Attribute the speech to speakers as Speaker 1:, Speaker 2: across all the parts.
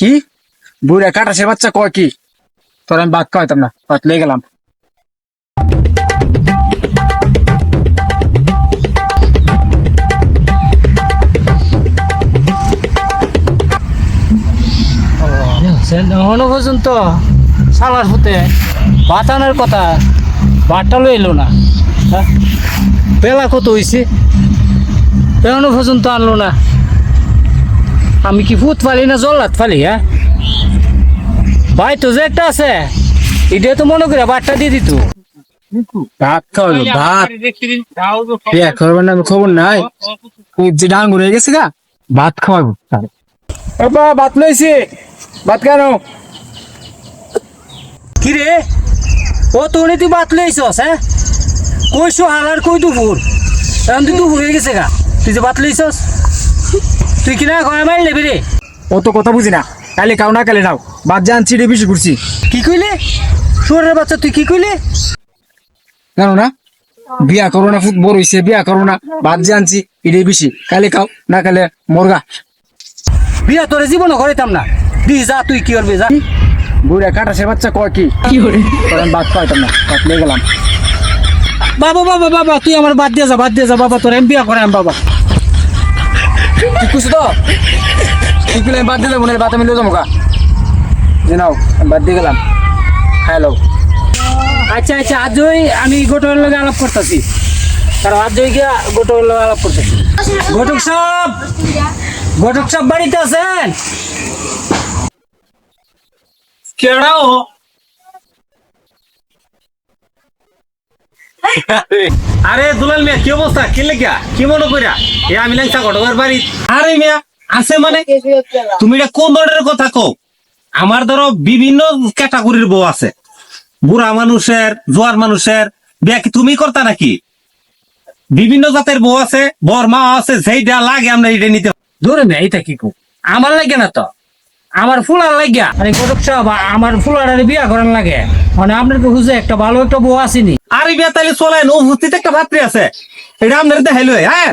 Speaker 1: কি? বুড়া কাটা সে বাচ্চা কয় কি? তোর আমি বাদ খাওয়াইতাম না লেগে গেলাম।
Speaker 2: এখনও পর্যন্ত সালার হতে বাতানোর কথা বাটালো এলো না। হ্যাঁ? বেলা কত হয়েছে এখনও পর্যন্ত আনলো না। আমি কি ফুট ফালি না জল্লাত ফালি হ্যাঁ? ভাই তো যে একটা আছে এটা তো মনে করে বাটটা দিয়ে দিত।
Speaker 1: ভাত খাওয়াইবো ভাত। বিয়া করবেন না খবর নাই। যে ডাঙ্গুর হয়ে গেছে গা ভাত খাওয়াইবো বাবা ভাত লইছি। ভাত কেন?
Speaker 2: কি রে? ও তো তুই বাত লইছস হ্যাঁ? কইছো হালার কই দুপুর? এখন তুই দুপুর হয়ে গেছে গা। তুই যে বাত লইছস? তুই কিনা ঘরে মারি নেবি রে
Speaker 1: ও তো কথা বুঝি না। কালি খাও না কালি নাও। ভাত জানছি রে বেশি করছি
Speaker 2: কি কইলে? শুয়ারের বাচ্চা তুই কি কইলে?
Speaker 1: জানো না? বিয়া করো না ফুট বড় হইছে বিয়া করো না। ভাত জানছি এটাই বেশি কালি খাও না কালে মরগা।
Speaker 2: বিয়া তোরে জীবনও করিতাম না। দি যা তুই কি করবি যা।
Speaker 1: বুড়া কাটা সে বাচ্চা কয় কি? তোর আমি ভাত খাওয়াইতাম না ভাত লেগে গেলাম।
Speaker 2: বাবা বাবা বাবা তুই আমার বাদ দিয়ে যা বাদ দিয়ে যা বাবা তোর আমি বিয়া করে আম বাবা।
Speaker 1: খুশি তো তুই কিলে বাদ দিলে মনে আমি লয়ে যাব গা যে নাও আমি বাদ দিয়ে গেলাম। হ্যালো
Speaker 2: আচ্ছা আচ্ছা আজই আমি গোটকের লগে আলাপ করতেছি। কারণ আজই গিয়া গোটকের লগে আলাপ করতেছি। ঘটক সাহেব ঘটক সাহেব বাড়িতে আছেন?
Speaker 3: কেডাও আরে দুলাল মিয়া, কি অবস্থা? কি লেগা? কি মনে কইরা? এ আমি লাগছা ঘটকের বাড়ি। আরে মিয়া, আছে মানে তুমি এটা কোন ধরনের কথা কও? আমার ধরো বিভিন্ন ক্যাটাগরির বউ আছে। বুড়া মানুষের, জোয়ার মানুষের, বিয়া কি তুমি করতা নাকি? বিভিন্ন জাতের বউ আছে, বর, মা আছে, যেইটা লাগে আমরা এটা নিতে
Speaker 2: ধরে না, এইটা কি কো আমার লাগে না তো। আমার ফুলার লাগিয়া আরে ঘটক সাহেব, আমার ফুলার বিয়া করার লাগে। মানে আপনার খুঁজে একটা ভালো একটা বউ আসেনি।
Speaker 3: আরে বিয়া তাহলে চলেন উপস্থিত একটা ভাতৃ আছে। এটা আপনার দেখাইলো হ্যাঁ?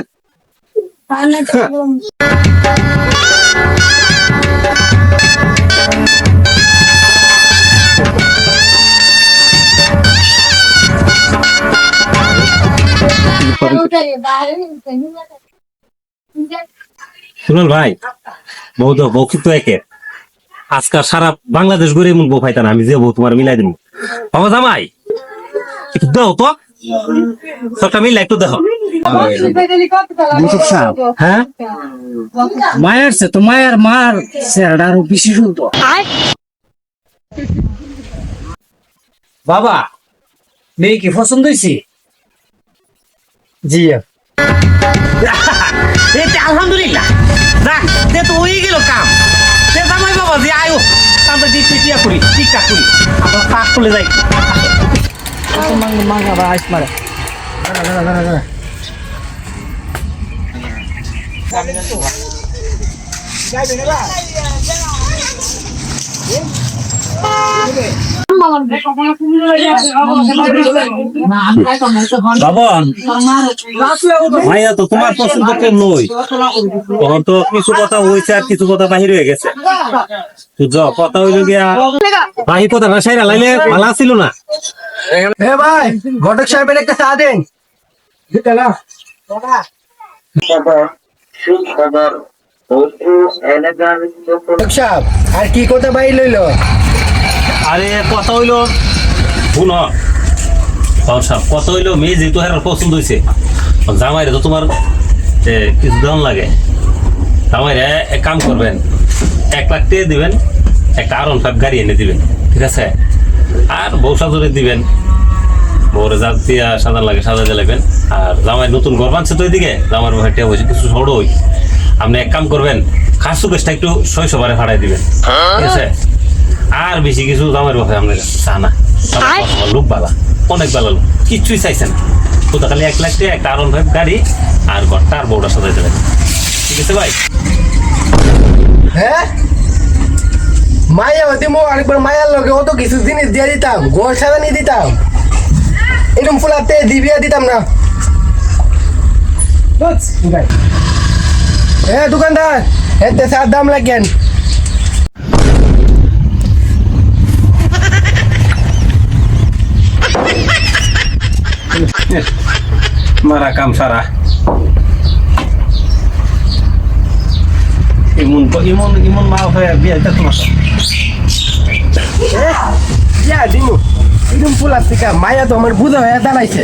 Speaker 3: সুনল ভাই বউ তো একে। আজকাল সারা বাংলাদেশ ঘুরে এমন বউ পাইতা না আমি যে বউ তোমার মিলাই দিব বাবা জামাই দাও তো। সবটা মিলাই একটু দেখো হ্যাঁ?
Speaker 2: মায়ের সে তো, মায়ের মার চেহারাটা আরও বেশি বাবা, মেয়ে কি পছন্দ হয়েছে?
Speaker 1: জি
Speaker 3: আলহামদুলিল্লাহ। যাক তো হয়ে গেল কাম। সে বাবা, যে আয়ো আমরা দিচ্ছি টিয়া চলে যাই।
Speaker 2: Semang Jangan dengar lah.
Speaker 3: বাবা মাইয়া তো তোমার নই তখন তো কিছু কথা হয়েছে আর কিছু কথা বাহির হয়ে গেছে। কথা হইল গিয়া বাহির কথা না সাইরা লাইলে ভালো ছিল না?
Speaker 1: হে ভাই ঘটক সাহেবের একটা চা দেন। আর কি কথা বাই লইলো
Speaker 3: আরে কথা হইল, শুন। সাহেব, কথা হইল, মেয়ে যেহেতু হেরার পছন্দ হয়েছে জামাইরে তো তোমার কিছু দাম লাগে। জামাইরে এক কাম করবেন, এক লাখ টাকা দিবেন, একটা আরন ফাইভ গাড়ি এনে দিবেন, ঠিক আছে? আর বউ সাজরে দিবেন। বউরে যা দিয়া সাদা লাগে সাদা দিয়ে লাগবেন। আর জামাই নতুন ঘর বানছে তো এদিকে জামার ভাইটা হয়েছে, কিছু হই আপনি এক কাম করবেন খাসু বেশটা একটু শৈশবারে ভাড়াই দিবেন, ঠিক আছে? আর বেশি কিছু জামার বাপে আপনার কাছে চা না লোক বালা অনেক বালা লোক কিচ্ছুই চাইছেন তো খালি এক লাখ টাকা একটা আরন ফাইভ গাড়ি আর ঘরটা আর বউটা সাজাই দেবেন ঠিক আছে ভাই?
Speaker 4: হ্যাঁ মায়া হতে মো আরেকবার মায়ার লগে অত কিছু জিনিস দিয়ে দিতাম ঘর সারা নিয়ে দিতাম। এরকম ফুলাতে দিবিয়া দিতাম না। হ্যাঁ দোকানদার এতে সার দাম লাগেন।
Speaker 3: মারা কাম সারা। ইমন ইমন ইমন মা হয়ে বিয়ে দিতে তোমার
Speaker 4: ইয়া দিমু। এরকম ফুলার থেকে মায়া তো আমার বুঝা হয়ে দাঁড়াইছে।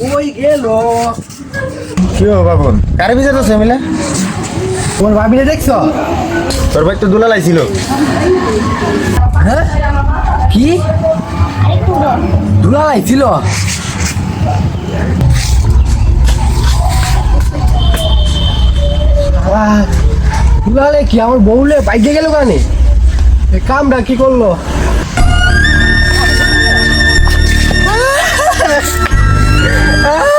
Speaker 4: ওই গেল।
Speaker 5: কি হো বাবন? কারে বিচার তো মিলে
Speaker 4: তোমার ভাবিলে দেখছ?
Speaker 5: তোর ভাই তো
Speaker 4: হ্যাঁ? কি? লাইছিল? ধুলালে কি আমার বউলে বাইকে গেল কানে? কামটা কি করল? Ah!